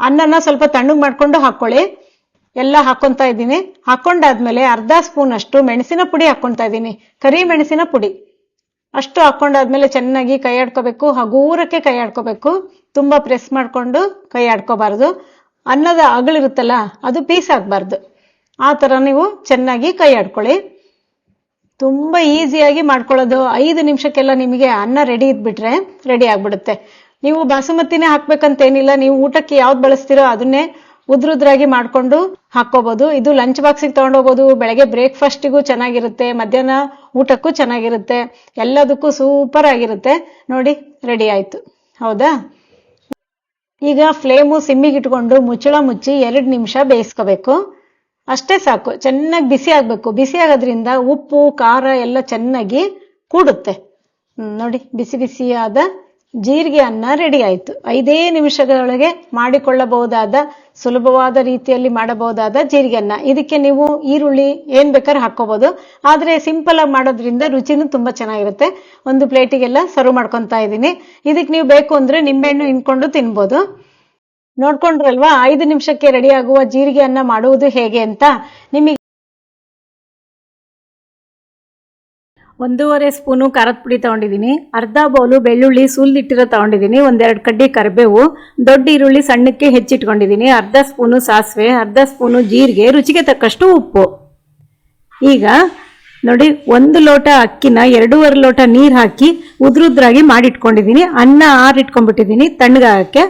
Speaker 1: ಅನ್ನನ ಸ್ವಲ್ಪ ತಣ್ಣಗೆ ಮಾಡ್ಕೊಂಡು ಹಾಕೊಳ್ಳಿ. ಎಲ್ಲ ಹಾಕೊಂತಾ ಇದ್ದೀನಿ. ಹಾಕೊಂಡಾದ್ಮೇಲೆ ಅರ್ಧ ಸ್ಪೂನ್ ಅಷ್ಟು ಮೆಣಸಿನ ಪುಡಿ ಹಾಕೊಂತಾ ಇದ್ದೀನಿ. ಕರಿ ಮೆಣಸಿನ ಪುಡಿ. ಅಷ್ಟು ಹಾಕೊಂಡಾದ್ಮೇಲೆ ಚೆನ್ನಾಗಿ ಕೈ ಆಡ್ಕೋಬೇಕು. ಹಗೂರಕ್ಕೆ ಕೈ ಆಡ್ಕೋಬೇಕು. ತುಂಬಾ ಪ್ರೆಸ್ ಮಾಡ್ಕೊಂಡು ಕೈ ಆಡ್ಕೋಬಾರ್ದು. ಅನ್ನದ ಅಗಳಿರುತ್ತಲ್ಲ ಅದು ಪೀಸ್ ಆಗಬಾರ್ದು ಆ ಥರ ನೀವು ಚೆನ್ನಾಗಿ ಕೈ ಆಡ್ಕೊಳ್ಳಿ. ತುಂಬ ಈಸಿಯಾಗಿ ಮಾಡ್ಕೊಳ್ಳೋದು. ಐದು ನಿಮಿಷಕ್ಕೆಲ್ಲ ನಿಮಗೆ ಅನ್ನ ರೆಡಿ ಇದ್ಬಿಟ್ರೆ ರೆಡಿ ಆಗ್ಬಿಡುತ್ತೆ. ನೀವು ಬಾಸುಮತಿನೇ ಹಾಕ್ಬೇಕಂತೇನಿಲ್ಲ, ನೀವು ಊಟಕ್ಕೆ ಯಾವ್ದು ಬಳಸ್ತೀರೋ ಅದನ್ನೇ ಉದ್ರುದ್ರಾಗಿ ಮಾಡ್ಕೊಂಡು ಹಾಕೋಬಹುದು ಇದು ಲಂಚ್ ಬಾಕ್ಸಿಗೆ ತಗೊಂಡೋಗ್ಬೋದು ಬೆಳಗ್ಗೆ ಬ್ರೇಕ್ಫಾಸ್ಟಿಗೂ ಚೆನ್ನಾಗಿರುತ್ತೆ. ಮಧ್ಯಾಹ್ನ ಊಟಕ್ಕೂ ಚೆನ್ನಾಗಿರುತ್ತೆ. ಎಲ್ಲದಕ್ಕೂ ಸೂಪರ್ ಆಗಿರುತ್ತೆ. ನೋಡಿ ರೆಡಿ ಆಯ್ತು. ಹೌದಾ? ಈಗ ಫ್ಲೇಮು ಸಿಮ್ಮಿಗೆ ಇಟ್ಕೊಂಡು ಮುಚ್ಚಳ ಮುಚ್ಚಿ ಎರಡು ನಿಮಿಷ ಬೇಯಿಸ್ಕೋಬೇಕು. ಅಷ್ಟೇ ಸಾಕು. ಚೆನ್ನಾಗಿ ಬಿಸಿ ಆಗಬೇಕು. ಬಿಸಿ ಆಗೋದ್ರಿಂದ ಉಪ್ಪು, ಖಾರ ಎಲ್ಲ ಚೆನ್ನಾಗಿ ಕೂಡುತ್ತೆ. ನೋಡಿ, ಬಿಸಿ ಬಿಸಿಯಾದ
Speaker 2: ಜೀರಿಗೆ ಅನ್ನ ರೆಡಿ ಆಯಿತು. ಐದೇ ನಿಮಿಷಗಳೊಳಗೆ ಮಾಡಿಕೊಳ್ಳಬಹುದಾದ, ಸುಲಭವಾದ ರೀತಿಯಲ್ಲಿ ಮಾಡಬಹುದಾದ ಜೀರಿಗೆ ಅನ್ನ. ಇದಕ್ಕೆ ನೀವು ಈರುಳ್ಳಿ ಏನ್ ಬೇಕಾದ್ರೂ ಹಾಕೋಬಹುದು ಆದ್ರೆ ಸಿಂಪಲ್ ಆಗಿ ಮಾಡೋದ್ರಿಂದ ರುಚಿನೂ ತುಂಬಾ ಚೆನ್ನಾಗಿರುತ್ತೆ. ಒಂದು ಪ್ಲೇಟಿಗೆಲ್ಲ ಸರ್ವ್ ಮಾಡ್ಕೊತಾ ಇದ್ದೀನಿ. ಇದಕ್ಕೆ ನೀವು ಬೇಕು ಅಂದ್ರೆ ನಿಂಬೆಹಣ್ಣು ಹಿಂಡ್ಕೊಂಡು ತಿನ್ಬೋದು. ನೋಡ್ಕೊಂಡ್ರಲ್ವಾ, ಐದು ನಿಮಿಷಕ್ಕೆ ರೆಡಿ ಆಗುವ ಜೀರಿಗೆ ಅನ್ನ ಮಾಡುವುದು ಹೇಗೆ ಅಂತ? ನಿಮಗೆ
Speaker 1: ಒಂದೂವರೆ ಸ್ಪೂನು ಖಾರದ ಪುಡಿ ತೊಗೊಂಡಿದ್ದೀನಿ. ಅರ್ಧ ಬೌಲು ಬೆಳ್ಳುಳ್ಳಿ ಸುಲ್ದಿಟ್ಟಿರೋ ತಗೊಂಡಿದ್ದೀನಿ. ಒಂದೆರಡು ಕಡ್ಡಿ ಕರಿಬೇವು. ದೊಡ್ಡ ಈರುಳ್ಳಿ ಸಣ್ಣಕ್ಕೆ ಹೆಚ್ಚಿಟ್ಕೊಂಡಿದ್ದೀನಿ. ಅರ್ಧ ಸ್ಪೂನು ಸಾಸಿವೆ, ಅರ್ಧ ಸ್ಪೂನು ಜೀರಿಗೆ, ರುಚಿಗೆ ತಕ್ಕಷ್ಟು ಉಪ್ಪು. ಈಗ ನೋಡಿ, ಒಂದು ಲೋಟ ಅಕ್ಕಿನ ಎರಡೂವರೆ ಲೋಟ ನೀರು ಹಾಕಿ ಉದ್ರುದ್ರಾಗಿ ಮಾಡಿಟ್ಕೊಂಡಿದ್ದೀನಿ. ಅನ್ನ ಆರಿಟ್ಕೊಂಡ್ಬಿಟ್ಟಿದ್ದೀನಿ ತಣ್ಣಗಾಗಕ್ಕೆ.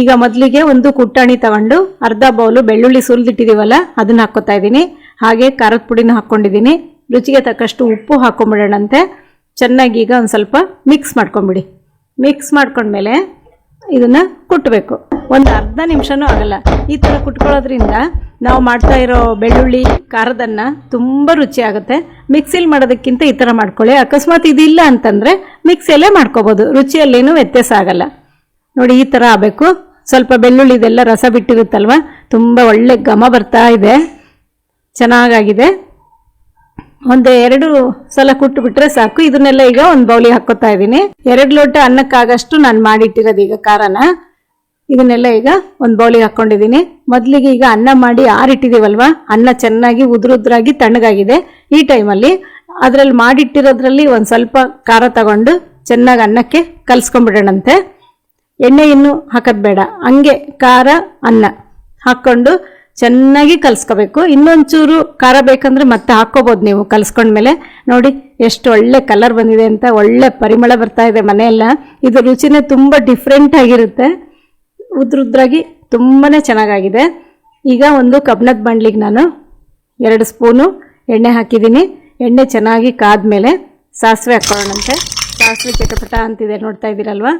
Speaker 1: ಈಗ ಮೊದಲಿಗೆ ಒಂದು ಕುಟ್ಟಾಣಿ ತಗೊಂಡು ಅರ್ಧ ಬೌಲು ಬೆಳ್ಳುಳ್ಳಿ ಸುಲ್ದಿಟ್ಟಿದ್ದೀವಲ್ಲ ಅದನ್ನ ಹಾಕ್ಕೊತಾ ಇದ್ದೀನಿ. ಹಾಗೆ ಖಾರದ ಪುಡಿನ ಹಾಕ್ಕೊಂಡಿದ್ದೀನಿ. ರುಚಿಗೆ ತಕ್ಕಷ್ಟು ಉಪ್ಪು ಹಾಕೊಂಬಿಡೋಣಂತೆ. ಚೆನ್ನಾಗಿ ಈಗ ಒಂದು ಸ್ವಲ್ಪ ಮಿಕ್ಸ್ ಮಾಡ್ಕೊಂಬಿಡಿ. ಮಿಕ್ಸ್ ಮಾಡ್ಕೊಂಡ್ಮೇಲೆ ಇದನ್ನು ಕುಟ್ಟಬೇಕು ಒಂದು ಅರ್ಧ ನಿಮಿಷನೂ ಆಗಲ್ಲ. ಈ ಥರ ಕುಟ್ಕೊಳ್ಳೋದ್ರಿಂದ ನಾವು ಮಾಡ್ತಾ ಇರೋ ಬೆಳ್ಳುಳ್ಳಿ, ಖಾರದನ್ನು ತುಂಬ ರುಚಿ ಆಗುತ್ತೆ. ಮಿಕ್ಸಿಲಿ ಮಾಡೋದಕ್ಕಿಂತ ಈ ಥರ ಮಾಡ್ಕೊಳ್ಳಿ. ಅಕಸ್ಮಾತ್ ಇದಿಲ್ಲ ಅಂತಂದರೆ ಮಿಕ್ಸಿಯಲ್ಲೇ ಮಾಡ್ಕೋಬೋದು. ರುಚಿಯಲ್ಲೇನೂ ವ್ಯತ್ಯಾಸ ಆಗಲ್ಲ. ನೋಡಿ ಈ ಥರ ಆಗಬೇಕು. ಸ್ವಲ್ಪ ಬೆಳ್ಳುಳ್ಳಿದೆಲ್ಲ ರಸ ಬಿಟ್ಟಿರುತ್ತಲ್ವ? ತುಂಬ ಒಳ್ಳೆ ಘಮ ಬರ್ತಾ ಇದೆ. ಚೆನ್ನಾಗಾಗಿದೆ. ಒಂದು ಎರಡು ಸಲ ಕುಟ್ಟು ಬಿಟ್ರೆ ಸಾಕು. ಇದನ್ನೆಲ್ಲ ಈಗ ಒಂದು ಬೌಲಿ ಹಾಕೋತಾ ಇದ್ದೀನಿ. ಎರಡು ಲೋಟ ಅನ್ನಕ್ಕಾಗಷ್ಟು ನಾನು ಮಾಡಿಟ್ಟಿರೋದು ಈಗ ಖಾರನ. ಇದನ್ನೆಲ್ಲ ಈಗ ಒಂದು ಬೌಲಿಗೆ ಹಾಕೊಂಡಿದ್ದೀನಿ. ಮೊದಲಿಗೆ ಈಗ ಅನ್ನ ಮಾಡಿ ಆರಿಟ್ಟಿದ್ದೀವಲ್ವಾ ಅನ್ನ ಚೆನ್ನಾಗಿ ಉದುರುದ್ರಾಗಿ ತಣ್ಣಗಾಗಿದೆ. ಈ ಟೈಮಲ್ಲಿ ಅದರಲ್ಲಿ ಮಾಡಿಟ್ಟಿರೋದ್ರಲ್ಲಿ ಒಂದು ಸ್ವಲ್ಪ ಖಾರ ತಗೊಂಡು ಚೆನ್ನಾಗಿ ಅನ್ನಕ್ಕೆ ಕಲ್ಸ್ಕೊಂಡ್ಬಿಡೋಣಂತೆ. ಎಣ್ಣೆ ಇನ್ನೂ ಹಾಕೋದು ಬೇಡ. ಹಂಗೆ ಖಾರ, ಅನ್ನ ಹಾಕ್ಕೊಂಡು ಚೆನ್ನಾಗಿ ಕಲಿಸ್ಕೋಬೇಕು. ಇನ್ನೊಂಚೂರು ಖಾರ ಬೇಕಂದ್ರೆ ಮತ್ತೆ ಹಾಕ್ಕೋಬೋದು ನೀವು ಕಲಿಸ್ಕೊಂಡ್ಮೇಲೆ. ನೋಡಿ, ಎಷ್ಟು ಒಳ್ಳೆ ಕಲರ್ ಬಂದಿದೆ ಅಂತ, ಒಳ್ಳೆ ಪರಿಮಳ ಬರ್ತಾ ಇದೆ ಮನೆಯೆಲ್ಲ. ಇದು ರುಚಿನೇ ತುಂಬ ಡಿಫ್ರೆಂಟ್ ಆಗಿರುತ್ತೆ. ಉದ್ರುದ್ರಾಗಿ ತುಂಬಾ ಚೆನ್ನಾಗಾಗಿದೆ. ಈಗ ಒಂದು ಕಬ್ಣದ ಬಂಡ್ಲಿಗೆ ನಾನು ಎರಡು ಸ್ಪೂನು ಎಣ್ಣೆ ಹಾಕಿದ್ದೀನಿ. ಎಣ್ಣೆ ಚೆನ್ನಾಗಿ ಕಾದ ಮೇಲೆ ಸಾಸಿವೆ ಹಾಕ್ಕೊಳ್ಳೋಣಂತೆ. ಸಾಸಿವೆ ಚಟಪಟ ಅಂತಿದೆ, ನೋಡ್ತಾ ಇದ್ದೀರಲ್ವಾ?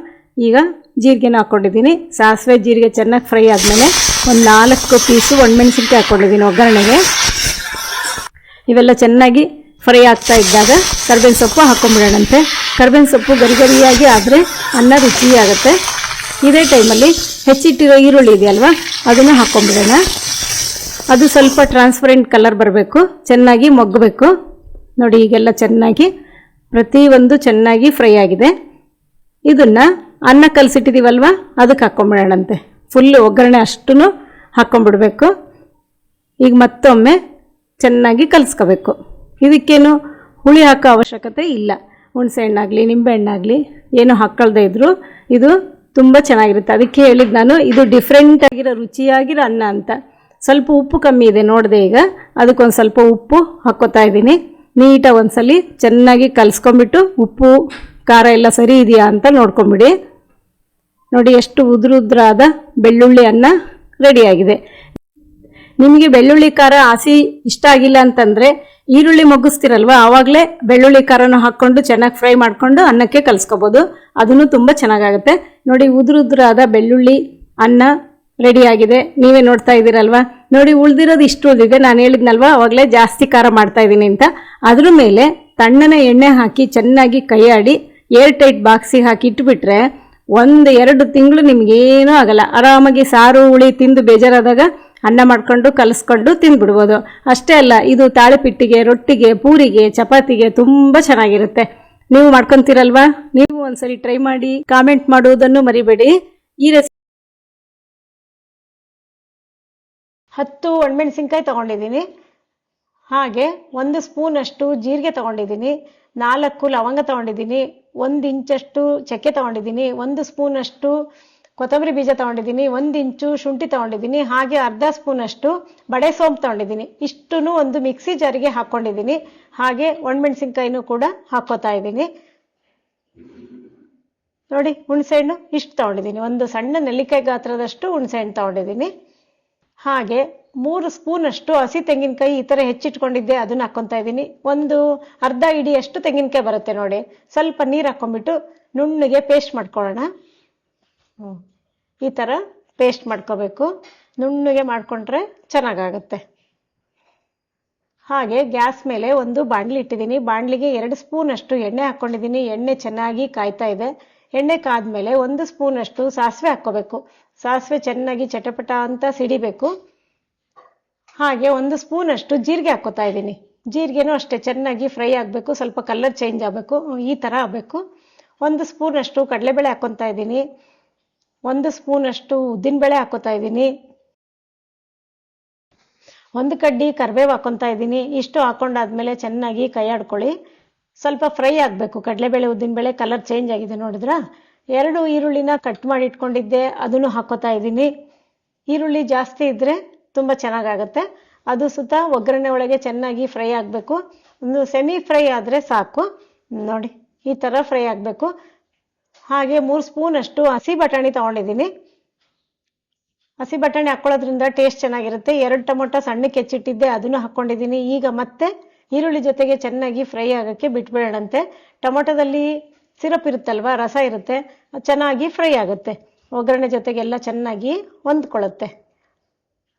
Speaker 1: ಈಗ ಜೀರಿಗೆನ ಹಾಕ್ಕೊಂಡಿದ್ದೀನಿ ಸಾಸಿವೆ ಜೀರಿಗೆ ಚೆನ್ನಾಗಿ ಫ್ರೈ ಆದಮೇಲೆ ಒಂದು ನಾಲ್ಕು ಪೀಸು ಒಣಮೆಣಸಿನ್ಕಾಯಿ ಹಾಕ್ಕೊಂಡಿದ್ದೀನಿ ಒಗ್ಗರಣೆಗೆ. ಇವೆಲ್ಲ ಚೆನ್ನಾಗಿ ಫ್ರೈ ಆಗ್ತಾ ಇದ್ದಾಗ ಕರ್ಬೇವಿನ ಸೊಪ್ಪು ಹಾಕ್ಕೊಂಬಿಡೋಣಂತೆ ಕರ್ಬೇವಿನ ಸೊಪ್ಪು ಗರಿ ಗರಿಯಾಗಿ ಆದರೆ ಅನ್ನ ರುಚಿಯಾಗುತ್ತೆ. ಇದೇ ಟೈಮಲ್ಲಿ ಹೆಚ್ಚಿಟ್ಟಿರೋ ಈರುಳ್ಳಿ ಇದೆಯಲ್ವಾ, ಅದನ್ನು ಹಾಕ್ಕೊಂಬಿಡೋಣ ಅದು ಸ್ವಲ್ಪ ಟ್ರಾನ್ಸ್ಪರೆಂಟ್ ಕಲರ್ ಬರಬೇಕು, ಚೆನ್ನಾಗಿ ಮೊಗ್ಗಬೇಕು. ನೋಡಿ, ಈಗೆಲ್ಲ ಚೆನ್ನಾಗಿ ಪ್ರತಿಯೊಂದು ಚೆನ್ನಾಗಿ ಫ್ರೈ ಆಗಿದೆ. ಇದನ್ನು ಅನ್ನ ಕಲಸಿಟ್ಟಿದ್ದೀವಲ್ವ ಅದಕ್ಕೆ ಹಾಕ್ಕೊಂಬಿಡೋಣಂತೆ ಫುಲ್ ಒಗ್ಗರಣೆ ಅಷ್ಟೂ ಹಾಕ್ಕೊಂಬಿಡಬೇಕು ಈಗ ಮತ್ತೊಮ್ಮೆ ಚೆನ್ನಾಗಿ ಕಲಿಸ್ಕೋಬೇಕು. ಇದಕ್ಕೇನು ಹುಳಿ ಹಾಕೋ ಅವಶ್ಯಕತೆ ಇಲ್ಲ. ಹುಣಸೆ ಹಣ್ಣಾಗಲಿ ನಿಂಬೆಹಣ್ಣಾಗಲಿ ಏನು ಹಾಕ್ಕೊಳ್ದೇ ಇದ್ದರೂ ಇದು ತುಂಬ ಚೆನ್ನಾಗಿರುತ್ತೆ. ಅದಕ್ಕೆ ಹೇಳಿದ್ದು ನಾನು, ಇದು ಡಿಫ್ರೆಂಟ್ ಆಗಿರೋ ರುಚಿಯಾಗಿರೋ ಅನ್ನ ಅಂತ. ಸ್ವಲ್ಪ ಉಪ್ಪು ಕಮ್ಮಿ ಇದೆ ನೋಡಿದೆ ಈಗ. ಅದಕ್ಕೊಂದು ಸ್ವಲ್ಪ ಉಪ್ಪು ಹಾಕ್ಕೋತಾ ಇದ್ದೀನಿ. ನೀಟಾಗಿ ಒಂದ್ಸಲಿ ಚೆನ್ನಾಗಿ ಕಲಿಸ್ಕೊಂಬಿಟ್ಟು ಉಪ್ಪು, ಖಾರ ಎಲ್ಲ ಸರಿ ಇದೆಯಾ ಅಂತ ನೋಡ್ಕೊಂಬಿಡಿ. ನೋಡಿ ಎಷ್ಟು ಉದುರು ಉದ್ರಾದ ಬೆಳ್ಳುಳ್ಳಿ ಅನ್ನ ರೆಡಿಯಾಗಿದೆ. ನಿಮಗೆ ಬೆಳ್ಳುಳ್ಳಿ ಖಾರ ಹಸಿ ಇಷ್ಟ ಆಗಿಲ್ಲ ಅಂತಂದ್ರೆ ಈರುಳ್ಳಿ ಮುಗಿಸ್ತಿರಲ್ವ ಆವಾಗಲೇ ಬೆಳ್ಳುಳ್ಳಿ ಖಾರನ ಹಾಕ್ಕೊಂಡು ಚೆನ್ನಾಗಿ ಫ್ರೈ ಮಾಡಿಕೊಂಡು ಅನ್ನಕ್ಕೆ ಕಲಿಸ್ಕೋಬೋದು. ಅದನ್ನು ತುಂಬ ಚೆನ್ನಾಗಾಗುತ್ತೆ. ನೋಡಿ ಉದುರು ಉದುರಾದ ಬೆಳ್ಳುಳ್ಳಿ ಅನ್ನ ರೆಡಿಯಾಗಿದೆ. ನೀವೇ ನೋಡ್ತಾ ಇದ್ದೀರಲ್ವ? ನೋಡಿ ಉಳ್ದಿರೋದು ಇಷ್ಟು ಉಳಿದಿದೆ. ನಾನು ಹೇಳಿದ್ನಲ್ವ? ಆವಾಗಲೇ ಜಾಸ್ತಿ ಖಾರ ಮಾಡ್ತಾ ಇದ್ದೀನಿ ಅಂತ. ಅದ್ರ ಮೇಲೆ ತಣ್ಣನೆ ಎಣ್ಣೆ ಹಾಕಿ ಚೆನ್ನಾಗಿ ಕೈಯಾಡಿ ಏರ್ ಟೈಟ್ ಬಾಕ್ಸಿಗೆ ಹಾಕಿ ಇಟ್ಬಿಟ್ರೆ ಒಂದು ಎರಡು ತಿಂಗಳು ನಿಮ್ಗೇನೂ ಆಗಲ್ಲ. ಆರಾಮಾಗಿ ಸಾರು, ಹುಳಿ ತಿಂದು ಬೇಜಾರಾದಾಗ ಅನ್ನ ಮಾಡ್ಕೊಂಡು, ಕಲಿಸ್ಕೊಂಡು ತಿಂದ್ಬಿಡ್ಬೋದು. ಅಷ್ಟೇ ಅಲ್ಲ, ಇದು ತಾಳಿಪಿಟ್ಟಿಗೆ, ರೊಟ್ಟಿಗೆ, ಪೂರಿಗೆ, ಚಪಾತಿಗೆ ತುಂಬ ಚೆನ್ನಾಗಿರುತ್ತೆ. ನೀವು ಮಾಡ್ಕೊಂತೀರಲ್ವಾ? ನೀವು ಒಂದ್ಸರಿ ಟ್ರೈ ಮಾಡಿ, ಕಾಮೆಂಟ್ ಮಾಡುವುದನ್ನು ಮರಿಬೇಡಿ. ಈ ರೆಸಿಪಿ
Speaker 2: ಹತ್ತು ಒಣಮೆಣಸಿನ್ಕಾಯಿ ತಗೊಂಡಿದ್ದೀನಿ. ಹಾಗೆ ಒಂದು ಸ್ಪೂನಷ್ಟು ಜೀರಿಗೆ ತಗೊಂಡಿದ್ದೀನಿ. ನಾಲ್ಕು ಲವಂಗ ತಗೊಂಡಿದ್ದೀನಿ, ಒಂದು ಇಂಚಷ್ಟು ಚಕ್ಕೆ ತಗೊಂಡಿದ್ದೀನಿ, ಒಂದು ಸ್ಪೂನಷ್ಟು ಕೊತ್ತಂಬರಿ ಬೀಜ ತಗೊಂಡಿದ್ದೀನಿ, ಒಂದು ಇಂಚು ಶುಂಠಿ ತಗೊಂಡಿದ್ದೀನಿ, ಹಾಗೆ ಅರ್ಧ ಸ್ಪೂನಷ್ಟು ಬಡೆ ಸೋಂಪು ತಗೊಂಡಿದ್ದೀನಿ. ಇಷ್ಟನ್ನು ಒಂದು ಮಿಕ್ಸಿ ಜಾರಿಗೆ ಹಾಕ್ಕೊಂಡಿದ್ದೀನಿ ಹಾಗೆ ಒಣಮೆಣಸಿನ್ಕಾಯಿನೂ ಕೂಡ ಹಾಕ್ಕೋತಾ ಇದ್ದೀನಿ. ನೋಡಿ, ಹುಣಸೆಹಣ್ಣು ಇಷ್ಟು ತಗೊಂಡಿದ್ದೀನಿ. ಒಂದು ಸಣ್ಣ ನೆಲ್ಲಿಕಾಯಿ ಗಾತ್ರದಷ್ಟು ಹುಣಸೆಹಣ್ಣು ತಗೊಂಡಿದ್ದೀನಿ. ಹಾಗೆ ಮೂರು ಸ್ಪೂನಷ್ಟು ಹಸಿ ತೆಂಗಿನಕಾಯಿ ಈ ಥರ ಹೆಚ್ಚಿಟ್ಕೊಂಡಿದ್ದೆ, ಅದನ್ನ ಹಾಕ್ಕೊತಾ ಇದ್ದೀನಿ. ಒಂದು ಅರ್ಧ ಇಡಿಯಷ್ಟು ತೆಂಗಿನಕಾಯಿ ಬರುತ್ತೆ ನೋಡಿ. ಸ್ವಲ್ಪ ನೀರು ಹಾಕ್ಕೊಂಡ್ಬಿಟ್ಟು ನುಣ್ಣಗೆ ಪೇಸ್ಟ್ ಮಾಡ್ಕೊಳ್ಳೋಣ. ಈ ಥರ ಪೇಸ್ಟ್ ಮಾಡ್ಕೋಬೇಕು. ನುಣ್ಣಗೆ ಮಾಡಿಕೊಂಡ್ರೆ ಚೆನ್ನಾಗಾಗುತ್ತೆ. ಹಾಗೆ ಗ್ಯಾಸ್ ಮೇಲೆ ಒಂದು ಬಾಣಲಿ ಇಟ್ಟಿದ್ದೀನಿ. ಬಾಣಲಿಗೆ ಎರಡು ಸ್ಪೂನ್ ಅಷ್ಟು ಎಣ್ಣೆ ಹಾಕ್ಕೊಂಡಿದ್ದೀನಿ. ಎಣ್ಣೆ ಚೆನ್ನಾಗಿ ಕಾಯ್ತಾ ಇದೆ. ಎಣ್ಣೆ ಕಾದ್ಮೇಲೆ ಒಂದು ಸ್ಪೂನಷ್ಟು ಸಾಸಿವೆ ಹಾಕ್ಕೋಬೇಕು. ಸಾಸಿವೆ ಚೆನ್ನಾಗಿ ಚಟಪಟ ಅಂತ ಸಿಡಿಬೇಕು. ಹಾಗೆ ಒಂದು ಸ್ಪೂನಷ್ಟು ಜೀರಿಗೆ ಹಾಕ್ಕೋತಾ ಇದ್ದೀನಿ. ಜೀರಿಗೆನೂ ಅಷ್ಟೇ ಚೆನ್ನಾಗಿ ಫ್ರೈ ಆಗಬೇಕು, ಸ್ವಲ್ಪ ಕಲರ್ ಚೇಂಜ್ ಆಗಬೇಕು, ಈ ಥರ ಆಗಬೇಕು. ಒಂದು ಸ್ಪೂನಷ್ಟು ಕಡಲೆಬೇಳೆ ಹಾಕ್ಕೊತಾ ಇದ್ದೀನಿ. ಒಂದು ಸ್ಪೂನಷ್ಟು ಉದ್ದಿನಬೇಳೆ ಹಾಕ್ಕೋತಾ ಇದ್ದೀನಿ. ಒಂದು ಕಡ್ಡಿ ಕರಿಬೇವು ಹಾಕ್ಕೊತಾ ಇದ್ದೀನಿ. ಇಷ್ಟು ಹಾಕೊಂಡಾದ್ಮೇಲೆ ಚೆನ್ನಾಗಿ ಕೈ ಆಡ್ಕೊಳ್ಳಿ ಸ್ವಲ್ಪ ಫ್ರೈ ಆಗಬೇಕು. ಕಡಲೆಬೇಳೆ, ಉದ್ದಿನಬೇಳೆ ಕಲರ್ ಚೇಂಜ್ ಆಗಿದೆ ನೋಡಿದ್ರಾ? ಎರಡು ಈರುಳ್ಳಿನ ಕಟ್ ಮಾಡಿ ಇಟ್ಕೊಂಡಿದ್ದೆ, ಅದನ್ನು ಹಾಕೋತಾ ಇದ್ದೀನಿ. ಈರುಳ್ಳಿ ಜಾಸ್ತಿ ಇದ್ದರೆ ತುಂಬ ಚೆನ್ನಾಗಾಗತ್ತೆ. ಅದು ಸುತ್ತ ಒಗ್ಗರಣೆ ಒಳಗೆ ಚೆನ್ನಾಗಿ ಫ್ರೈ ಆಗಬೇಕು. ಒಂದು ಸೆಮಿ ಫ್ರೈ ಆದರೆ ಸಾಕು. ನೋಡಿ, ಈ ಥರ ಫ್ರೈ ಆಗಬೇಕು. ಹಾಗೆ ಮೂರು ಸ್ಪೂನಷ್ಟು ಹಸಿ ಬಟಾಣಿ ತೊಗೊಂಡಿದ್ದೀನಿ. ಹಸಿ ಬಟಾಣಿ ಹಾಕ್ಕೊಳ್ಳೋದ್ರಿಂದ ಟೇಸ್ಟ್ ಚೆನ್ನಾಗಿರುತ್ತೆ. ಎರಡು ಟೊಮೊಟೊ ಸಣ್ಣಕ್ಕೆ ಹೆಚ್ಚಿಟ್ಟಿದ್ದೆ, ಅದನ್ನು ಹಾಕ್ಕೊಂಡಿದ್ದೀನಿ ಈಗ ಮತ್ತೆ ಈರುಳ್ಳಿ ಜೊತೆಗೆ ಚೆನ್ನಾಗಿ ಫ್ರೈ ಆಗೋಕ್ಕೆ ಬಿಟ್ಬಿಡೋಣಂತೆ. ಟೊಮೊಟೊದಲ್ಲಿ ಸಿರಪ್ ಇರುತ್ತಲ್ವಾ ರಸ ಇರುತ್ತೆ. ಚೆನ್ನಾಗಿ ಫ್ರೈ ಆಗುತ್ತೆ. ಒಗ್ಗರಣೆ ಜೊತೆಗೆಲ್ಲ ಚೆನ್ನಾಗಿ ಹೊಂದ್ಕೊಳ್ಳುತ್ತೆ.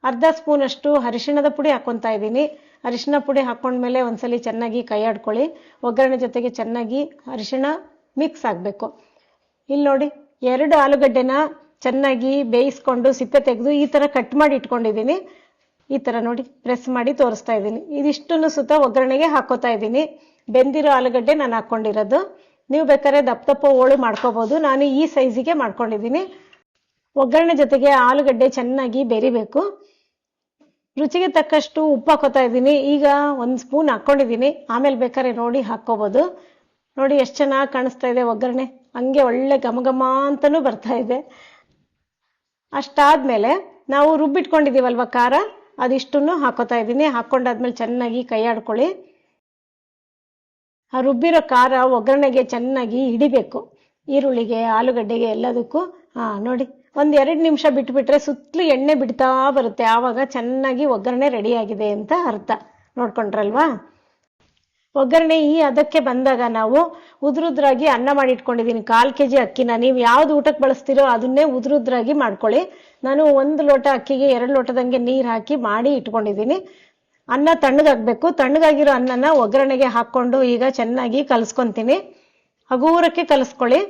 Speaker 2: ಅರ್ಧ ಸ್ಪೂನಷ್ಟು ಅರಿಶಿಣದ ಪುಡಿ ಹಾಕ್ಕೊತಾ ಇದ್ದೀನಿ. ಅರಿಶಿಣ ಪುಡಿ ಹಾಕ್ಕೊಂಡ್ಮೇಲೆ ಒಂದ್ಸಲಿ ಚೆನ್ನಾಗಿ ಕೈ ಆಡ್ಕೊಳ್ಳಿ ಒಗ್ಗರಣೆ ಜೊತೆಗೆ ಚೆನ್ನಾಗಿ ಅರಿಶಿಣ ಮಿಕ್ಸ್ ಆಗಬೇಕು. ಇಲ್ಲಿ ನೋಡಿ, ಎರಡು ಆಲೂಗಡ್ಡೆನ ಚೆನ್ನಾಗಿ ಬೇಯಿಸ್ಕೊಂಡು ಸಿಪ್ಪೆ ತೆಗೆದು ಈ ಥರ ಕಟ್ ಮಾಡಿ ಇಟ್ಕೊಂಡಿದ್ದೀನಿ. ಈ ಥರ ನೋಡಿ ಪ್ರೆಸ್ ಮಾಡಿ ತೋರಿಸ್ತಾ ಇದ್ದೀನಿ. ಇದಿಷ್ಟನ್ನು ಸುತ್ತ ಒಗ್ಗರಣೆಗೆ ಹಾಕೋತಾ ಇದ್ದೀನಿ. ಬೆಂದಿರೋ ಆಲೂಗಡ್ಡೆ ನಾನು ಹಾಕ್ಕೊಂಡಿರೋದು ನೀವು ಬೇಕಾದ್ರೆ ದಪ್ಪ ದಪ್ಪ ಹೋಳು ಮಾಡ್ಕೋಬೋದು. ನಾನು ಈ ಸೈಜಿಗೆ ಮಾಡ್ಕೊಂಡಿದ್ದೀನಿ. ಒಗ್ಗರಣೆ ಜೊತೆಗೆ ಆಲೂಗಡ್ಡೆ ಚೆನ್ನಾಗಿ ಬೆರಿಬೇಕು. ರುಚಿಗೆ ತಕ್ಕಷ್ಟು ಉಪ್ಪು ಹಾಕೋತಾ ಇದ್ದೀನಿ. ಈಗ ಒಂದು ಸ್ಪೂನ್ ಹಾಕ್ಕೊಂಡಿದ್ದೀನಿ ಆಮೇಲೆ ಬೇಕಾದ್ರೆ ನೋಡಿ ಹಾಕ್ಕೋಬೋದು. ನೋಡಿ ಎಷ್ಟು ಚೆನ್ನಾಗಿ ಕಾಣಿಸ್ತಾ ಇದೆ ಒಗ್ಗರಣೆ. ಹಂಗೆ ಒಳ್ಳೆ ಘಮ ಘಮ ಅಂತಲೂ ಬರ್ತಾ ಇದೆ. ಅಷ್ಟಾದ್ಮೇಲೆ ನಾವು ರುಬ್ಬಿಟ್ಕೊಂಡಿದ್ದೀವಲ್ವ ಖಾರ? ಅದಿಷ್ಟನ್ನು ಹಾಕೋತಾ ಇದ್ದೀನಿ. ಹಾಕ್ಕೊಂಡಾದ್ಮೇಲೆ ಚೆನ್ನಾಗಿ ಕೈ ಆಡ್ಕೊಳ್ಳಿ ಆ ರುಬ್ಬಿರೋ ಖಾರ ಒಗ್ಗರಣೆಗೆ ಚೆನ್ನಾಗಿ ಹಿಡಿಬೇಕು. ಈರುಳ್ಳಿಗೆ, ಆಲೂಗಡ್ಡೆಗೆ ಎಲ್ಲದಕ್ಕೂ ಹಾಂ ನೋಡಿ, ಒಂದು ಎರಡು ನಿಮಿಷ ಬಿಟ್ಬಿಟ್ರೆ ಸುತ್ತಲೂ ಎಣ್ಣೆ ಬಿಡ್ತಾ ಬರುತ್ತೆ. ಆವಾಗ ಚೆನ್ನಾಗಿ ಒಗ್ಗರಣೆ ರೆಡಿಯಾಗಿದೆ ಅಂತ ಅರ್ಥ. ನೋಡ್ಕೊಂಡ್ರಲ್ವಾ? ಒಗ್ಗರಣೆ ಈ ಅದಕ್ಕೆ ಬಂದಾಗ ನಾವು ಉದುರುದ್ರಾಗಿ ಅನ್ನ ಮಾಡಿ ಇಟ್ಕೊಂಡಿದ್ದೀನಿ ಕಾಲು ಕೆ ಜಿ ಅಕ್ಕಿನ. ನೀವು ಯಾವ್ದು ಊಟಕ್ಕೆ ಬಳಸ್ತೀರೋ ಅದನ್ನೇ ಉದುರುದ್ರಾಗಿ ಮಾಡ್ಕೊಳ್ಳಿ. ನಾನು ಒಂದು ಲೋಟ ಅಕ್ಕಿಗೆ ಎರಡು ಲೋಟದಂಗೆ ನೀರು ಹಾಕಿ ಮಾಡಿ ಇಟ್ಕೊಂಡಿದ್ದೀನಿ ಅನ್ನ ತಣ್ಣಗಾಗಬೇಕು ತಣ್ಣಗಾಗಿರೋ ಅನ್ನನ ಒಗ್ಗರಣೆಗೆ ಹಾಕ್ಕೊಂಡು ಈಗ ಚೆನ್ನಾಗಿ ಕಲಿಸ್ಕೊತೀನಿ. ಹಗೂರಕ್ಕೆ ಕಲಿಸ್ಕೊಳ್ಳಿ.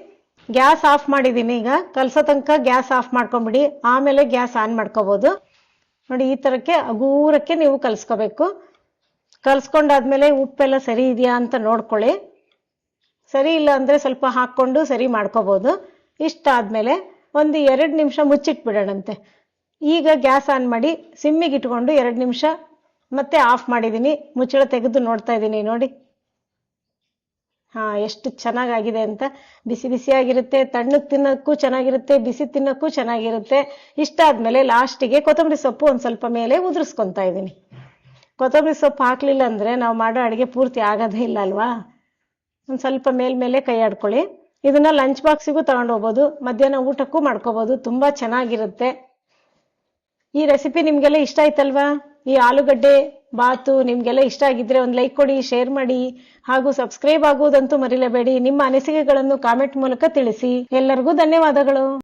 Speaker 2: ಗ್ಯಾಸ್ ಆಫ್ ಮಾಡಿದ್ದೀನಿ ಈಗ. ಕಲಸೋ ತನಕ ಗ್ಯಾಸ್ ಆಫ್ ಮಾಡ್ಕೊಂಬಿಡಿ. ಆಮೇಲೆ ಗ್ಯಾಸ್ ಆನ್ ಮಾಡ್ಕೋಬೋದು. ನೋಡಿ, ಈ ಥರಕ್ಕೆ ಹಗೂರಕ್ಕೆ ನೀವು ಕಲಿಸ್ಕೋಬೇಕು. ಕಲಿಸ್ಕೊಂಡಾದ್ಮೇಲೆ ಉಪ್ಪೆಲ್ಲ ಸರಿ ಇದೆಯಾ ಅಂತ ನೋಡ್ಕೊಳ್ಳಿ. ಸರಿ ಇಲ್ಲ ಅಂದರೆ ಸ್ವಲ್ಪ ಹಾಕ್ಕೊಂಡು ಸರಿ ಮಾಡ್ಕೋಬೋದು. ಇಷ್ಟಾದಮೇಲೆ ಒಂದು ಎರಡು ನಿಮಿಷ ಮುಚ್ಚಿಟ್ಬಿಡೋಣಂತೆ. ಈಗ ಗ್ಯಾಸ್ ಆನ್ ಮಾಡಿ, ಸಿಮ್ಮಿಗೆ ಇಟ್ಕೊಂಡು ಎರಡು ನಿಮಿಷ ಮತ್ತೆ ಆಫ್ ಮಾಡಿದ್ದೀನಿ ಮುಚ್ಚಳ ತೆಗೆದು ನೋಡ್ತಾ ಇದ್ದೀನಿ ನೋಡಿ. ಹಾ, ಎಷ್ಟು ಚೆನ್ನಾಗಾಗಿದೆ ಅಂತ. ಬಿಸಿ ಬಿಸಿಯಾಗಿರುತ್ತೆ ತಣ್ಣಗೆ ತಿನ್ನೋಕ್ಕೂ ಚೆನ್ನಾಗಿರುತ್ತೆ, ಬಿಸಿ ತಿನ್ನೋಕ್ಕೂ ಚೆನ್ನಾಗಿರುತ್ತೆ. ಇಷ್ಟ ಆದ್ಮೇಲೆ ಲಾಸ್ಟಿಗೆ ಕೊತ್ತಂಬರಿ ಸೊಪ್ಪು ಒಂದು ಸ್ವಲ್ಪ ಮೇಲೆ ಉದುರಿಸ್ಕೊತಾ ಇದ್ದೀನಿ ಕೊತ್ತಂಬರಿ ಸೊಪ್ಪು ಹಾಕಲಿಲ್ಲ ಅಂದರೆ ನಾವು ಮಾಡೋ ಅಡುಗೆ ಪೂರ್ತಿ ಆಗೋದೇ ಇಲ್ಲ ಅಲ್ವಾ? ಒಂದು ಸ್ವಲ್ಪ ಮೇಲ್ಮೇಲೆ ಕೈ ಆಡ್ಕೊಳ್ಳಿ. ಇದನ್ನ ಲಂಚ್ ಬಾಕ್ಸಿಗೂ ತಗೊಂಡು ಹೋಗ್ಬೋದು. ಮಧ್ಯಾಹ್ನ ಊಟಕ್ಕೂ ಮಾಡ್ಕೋಬಹುದು ತುಂಬ ಚೆನ್ನಾಗಿರುತ್ತೆ. ಈ ರೆಸಿಪಿ ನಿಮಗೆಲ್ಲ ಇಷ್ಟ ಆಯ್ತಲ್ವಾ? ಈ ಆಲೂಗಡ್ಡೆ ಬಾತು ನಿಮ್ಗೆಲ್ಲ ಇಷ್ಟ ಆಗಿದ್ರೆ ಒಂದು ಲೈಕ್ ಕೊಡಿ ಶೇರ್ ಮಾಡಿ ಹಾಗೂ ಸಬ್ಸ್ಕ್ರೈಬ್ ಆಗುವುದಂತೂ ಮರಿಲೇಬೇಡಿ. ನಿಮ್ಮ ಅನಿಸಿಕೆಗಳನ್ನು ಕಾಮೆಂಟ್ ಮೂಲಕ ತಿಳಿಸಿ. ಎಲ್ಲರಿಗೂ ಧನ್ಯವಾದಗಳು.